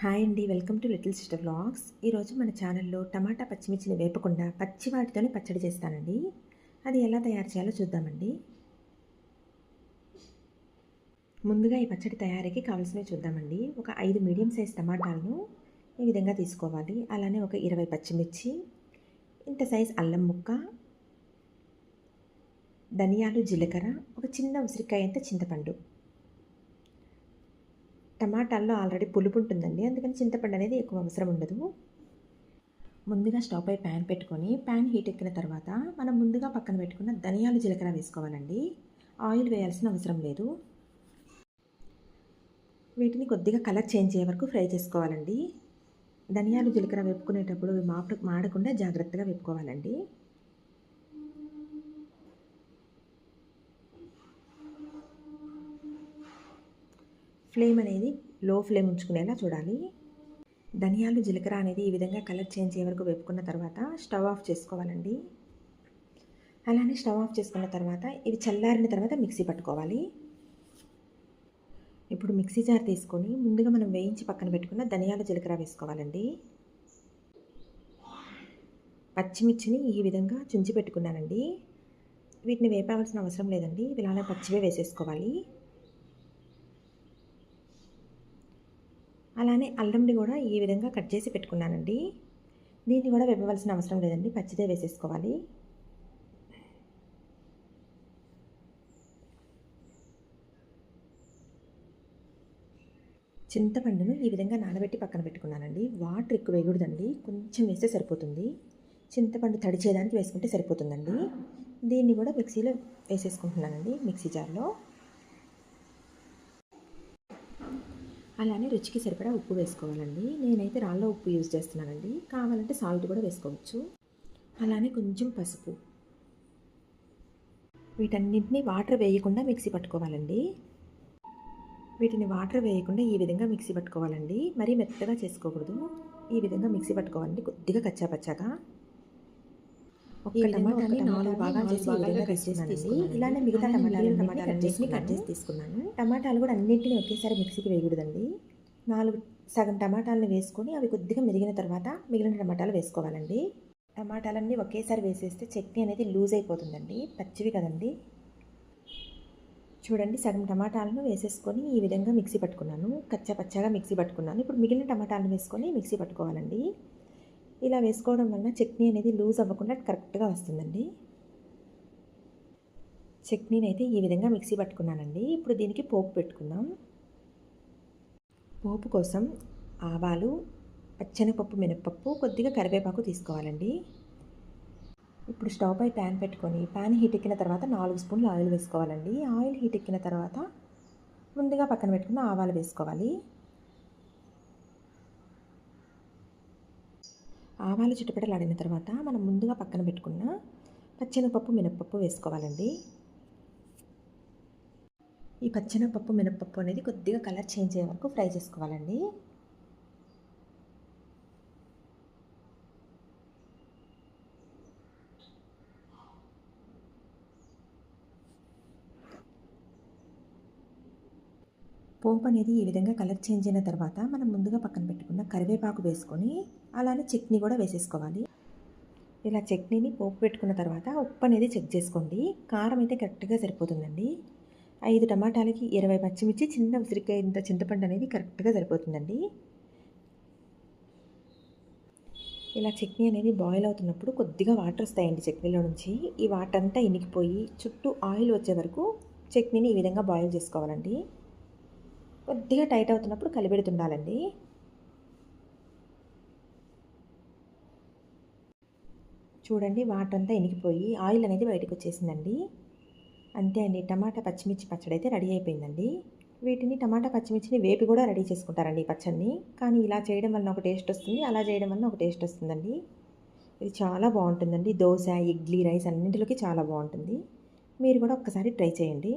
Hi అండి. Welcome to little sister vlogs. ఈరోజు మన ఛానల్లో టమాటా పచ్చిమిర్చిని వేపకుండా పచ్చి వాటితోనే పచ్చడి చేస్తానండి. అది ఎలా తయారు చేయాలో చూద్దామండి. ముందుగా ఈ పచ్చడి తయారీకి కావాల్సినవి చూద్దామండి. ఒక ఐదు మీడియం సైజ్ టమాటాలను ఈ విధంగా తీసుకోవాలి. అలానే ఒక ఇరవై పచ్చిమిర్చి ఇంత సైజ్ అల్లం ముక్క ధనియాలు జీలకర్ర ఒక చిన్న ఉసిరికాయ అంత చింతపండు. టమాటాల్లో ఆల్రెడీ పులుపు ఉంటుందండి అందుకని చింతపండు అనేది ఎక్కువ అవసరం ఉండదు. ముందుగా స్టవ్ పై ప్యాన్ పెట్టుకొని ప్యాన్ హీట్ ఎక్కిన తర్వాత మనం ముందుగా పక్కన పెట్టుకున్న ధనియాలు జీలకర్ర వేసుకోవాలండి. ఆయిల్ వేయాల్సిన అవసరం లేదు. వీటిని కొద్దిగా కలర్ చేంజ్ అయ్యే వరకు ఫ్రై చేసుకోవాలండి. ధనియాలు జీలకర్ర వేపుకునేటప్పుడు మాప మాడకుండా జాగ్రత్తగా వేపుకోవాలండి. ఫ్లేమ్ అనేది లో ఫ్లేమ్ ఉంచుకునేలా చూడాలి. ధనియాలు జీలకర్ర అనేది ఈ విధంగా కలర్ చేంజ్ అయ్యే వరకు వేపుకున్న తర్వాత స్టవ్ ఆఫ్ చేసుకోవాలండి. అలానే స్టవ్ ఆఫ్ చేసుకున్న తర్వాత ఇవి చల్లారిన తర్వాత మిక్సీ పట్టుకోవాలి. ఇప్పుడు మిక్సీ జార్ తీసుకొని ముందుగా మనం వేయించి పక్కన పెట్టుకున్న ధనియాల జీలకర్ర వేసుకోవాలండి. పచ్చిమిర్చిని ఈ విధంగా చుంచి పెట్టుకున్నానండి. వీటిని వేపవలసిన అవసరం లేదండి. ఇలానే పచ్చివే వేసేసుకోవాలి. అలానే అల్లంని కూడా ఈ విధంగా కట్ చేసి పెట్టుకున్నానండి. దీన్ని కూడా వెప్పవలసిన అవసరం లేదండి. పచ్చిదే వేసేసుకోవాలి. చింతపండును ఈ విధంగా నానబెట్టి పక్కన పెట్టుకున్నానండి. వాటర్ ఎక్కువ వేయకూడదండి. కొంచెం వేస్తే సరిపోతుంది. చింతపండు తడిచేదానికి వేసుకుంటే సరిపోతుందండి. దీన్ని కూడా మిక్సీలో వేసేసుకుంటున్నానండి మిక్సీ జార్లో. అలానే రుచికి సరిపడా ఉప్పు వేసుకోవాలండి. నేనైతే రాళ్ళ ఉప్పు యూజ్ చేస్తున్నానండి. కావాలంటే సాల్ట్ కూడా వేసుకోవచ్చు. అలానే కొంచెం పసుపు. వీటన్నింటినీ వాటర్ వేయకుండా మిక్సీ పట్టుకోవాలండి. వీటిని వాటర్ వేయకుండా ఈ విధంగా మిక్సీ పట్టుకోవాలండి. మరీ మెత్తగా చేసుకోకూడదు. ఈ విధంగా మిక్సీ పట్టుకోవాలండి. కొద్దిగా కచ్చాపచ్చాగా. ఒక టమాటాని నాలుగు భాగాలు చేసి విధంగా కట్ చేసి తీసుకున్నాను ఇలానే మిగతా టమాటాలు టమాటాలు చేసి కట్ చేసి తీసుకున్నాను టమాటాలు కూడా అన్నింటినీ ఒకేసారి మిక్సీకి వేయకూడదండి. నాలుగు సగం టమాటాలను వేసుకొని అవి కొద్దిగా మెరిగిన తర్వాత మిగిలిన టమాటాలు వేసుకోవాలండి. టమాటాలన్నీ ఒకేసారి వేసేస్తే చట్నీ అనేది లూజ్ అయిపోతుందండి. పచ్చివి కదండి. చూడండి సగం టమాటాలను వేసేసుకొని ఈ విధంగా మిక్సీ పట్టుకున్నాను. కచ్చా పచ్చగా మిక్సీ పట్టుకున్నాను. ఇప్పుడు మిగిలిన టమాటాలను వేసుకొని మిక్సీ పట్టుకోవాలండి. ఇలా వేసుకోవడం వలన చట్నీ అనేది లూజ్ అవ్వకుండా కరెక్ట్గా వస్తుందండి. చట్నీని అయితే ఈ విధంగా మిక్సీ పట్టుకున్నానండి. ఇప్పుడు దీనికి పోపు పెట్టుకుందాం. పోపు కోసం ఆవాలు పచ్చెనపప్పు మినప్పప్పు కొద్దిగా కరివేపాకు తీసుకోవాలండి. ఇప్పుడు స్టవ్ పై ప్యాన్ పెట్టుకొని ప్యాన్ హీట్ ఎక్కిన తర్వాత నాలుగు స్పూన్లు ఆయిల్ వేసుకోవాలండి. ఆయిల్ హీట్ ఎక్కిన తర్వాత ముందుగా పక్కన పెట్టుకున్న ఆవాలు వేసుకోవాలి. ఆవాలు చుట్టుపడలాడిన తర్వాత మనం ముందుగా పక్కన పెట్టుకున్న పచ్చెనపప్పు మినప్పప్పు వేసుకోవాలండి. ఈ పచ్చెనపప్పు మినప్పప్పు అనేది కొద్దిగా కలర్ చేంజ్ అయ్యే వరకు ఫ్రై చేసుకోవాలండి. పోపు అనేది ఈ విధంగా కలర్ చేంజ్ అయిన తర్వాత మనం ముందుగా పక్కన పెట్టుకున్న కరివేపాకు వేసుకొని అలానే చట్నీ కూడా వేసేసుకోవాలి. ఇలా చట్నీని పోపు పెట్టుకున్న తర్వాత ఉప్పు అనేది చెక్ చేసుకోండి. కారం అయితే కరెక్ట్గా సరిపోతుందండి. ఐదు టమాటాలకి ఇరవై పచ్చిమిర్చి చిన్న ఉసిరికాయ ఇంత చింతపండు అనేది కరెక్ట్గా సరిపోతుందండి. ఇలా చట్నీ అనేది బాయిల్ అవుతున్నప్పుడు కొద్దిగా వాటర్ వస్తాయండి చట్నీలో నుంచి. ఈ వాటర్ అంతా ఇనికిపోయి చుట్టూ ఆయిల్ వచ్చే వరకు చట్నీని ఈ విధంగా బాయిల్ చేసుకోవాలండి. కొద్దిగా టైట్ అవుతున్నప్పుడు కలిపెడుతుండాలండి. చూడండి వాటర్ అంతా ఇనికిపోయి ఆయిల్ అనేది బయటకు వచ్చేసిందండి. అంతే అండి టమాటా పచ్చిమిర్చి పచ్చడి అయితే రెడీ అయిపోయిందండి. వీటిని టమాటా పచ్చిమిర్చిని వేపి కూడా రెడీ చేసుకుంటారండి ఈ పచ్చడిని. కానీ ఇలా చేయడం వలన ఒక టేస్ట్ వస్తుంది అలా చేయడం వలన ఒక టేస్ట్ వస్తుందండి. ఇది చాలా బాగుంటుందండి దోశ ఇడ్లీ రైస్ అన్నింటిలోకి చాలా బాగుంటుంది. మీరు కూడా ఒక్కసారి ట్రై చేయండి.